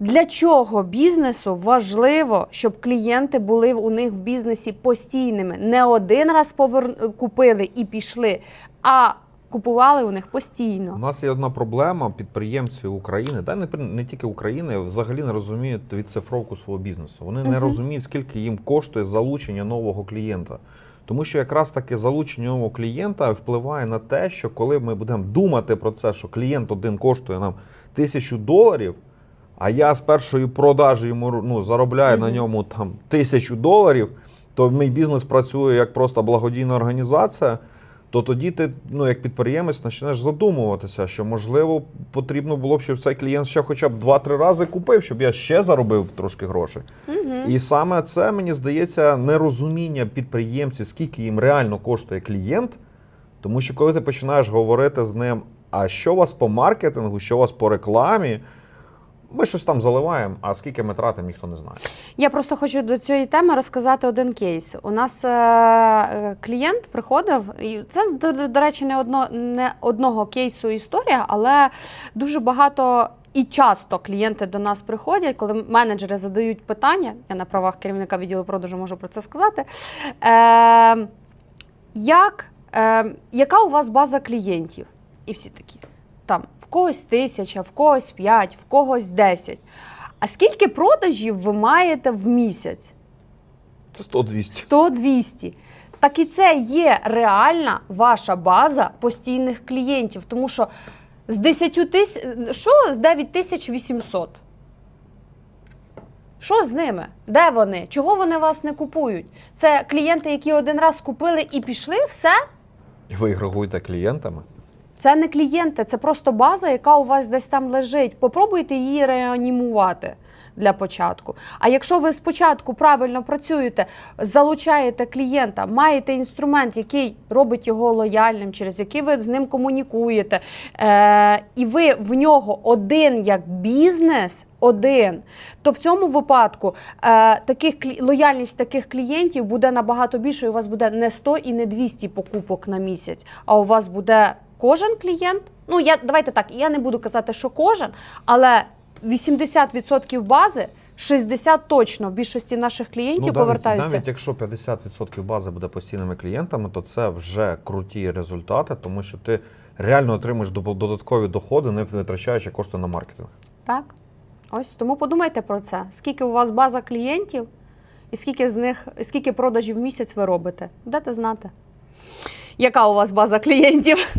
Для чого бізнесу важливо, щоб клієнти були у них в бізнесі постійними? Не один раз повер... купили і пішли, а купували у них постійно. У нас є одна проблема підприємці України, та не, не тільки України, взагалі не розуміють відцифровку свого бізнесу. Вони не розуміють, скільки їм коштує залучення нового клієнта. Тому що якраз таки залучення нового клієнта впливає на те, що коли ми будемо думати про це, що клієнт один коштує нам тисячу доларів, а я з першої продажі йому ну, заробляю на ньому там тисячу доларів, то мій бізнес працює як просто благодійна організація. То тоді ти, ну як підприємець, почнеш задумуватися, що можливо потрібно було б, щоб цей клієнт ще хоча б 2-3 рази купив, щоб я ще заробив трошки грошей. Угу. І саме це мені здається нерозуміння підприємців, скільки їм реально коштує клієнт. Тому що коли ти починаєш говорити з ним, а що у вас по маркетингу, що у вас по рекламі, ми щось там заливаємо, а скільки ми тратимо, ніхто не знає. Я просто хочу до цієї теми розказати один кейс. У нас е, е, клієнт приходив, і це, до, до речі, не, одно, не одного кейсу історія, але дуже багато. І часто клієнти до нас приходять, коли менеджери задають питання. Я на правах керівника відділу продажу можу про це сказати. Е, як, е, яка у вас база клієнтів? І всі такі. Там в когось тисяча, в когось п'ять, в когось десять. А скільки продажів ви маєте в місяць? 100-200. 100-200. Так і це є реальна ваша база постійних клієнтів, тому що з 10 тисяч, що з 9800? Що з ними? Де вони? Чого вони вас не купують? Це клієнти, які один раз купили і пішли, все? Ви їх клієнтами. Це не клієнти, це просто база, яка у вас десь там лежить. Попробуйте її реанімувати для початку. А якщо ви спочатку правильно працюєте, залучаєте клієнта, маєте інструмент, який робить його лояльним, через який ви з ним комунікуєте, е- і ви в нього один як бізнес. Один, то в цьому випадку е, таких лояльність таких клієнтів буде набагато більше. У вас буде не 100 і не 200 покупок на місяць, а у вас буде кожен клієнт. Ну я давайте так, я не буду казати, що кожен, але 80% бази, 60% точно в більшості наших клієнтів навіть, повертаються. навіть якщо 50% бази буде постійними клієнтами, то це вже круті результати, тому що ти реально отримуєш додаткові доходи, не витрачаючи кошти на маркетинг. Так. Ось тому подумайте про це. Скільки у вас база клієнтів, і скільки з них, скільки продажів в місяць ви робите. Будете знати. Яка у вас база клієнтів?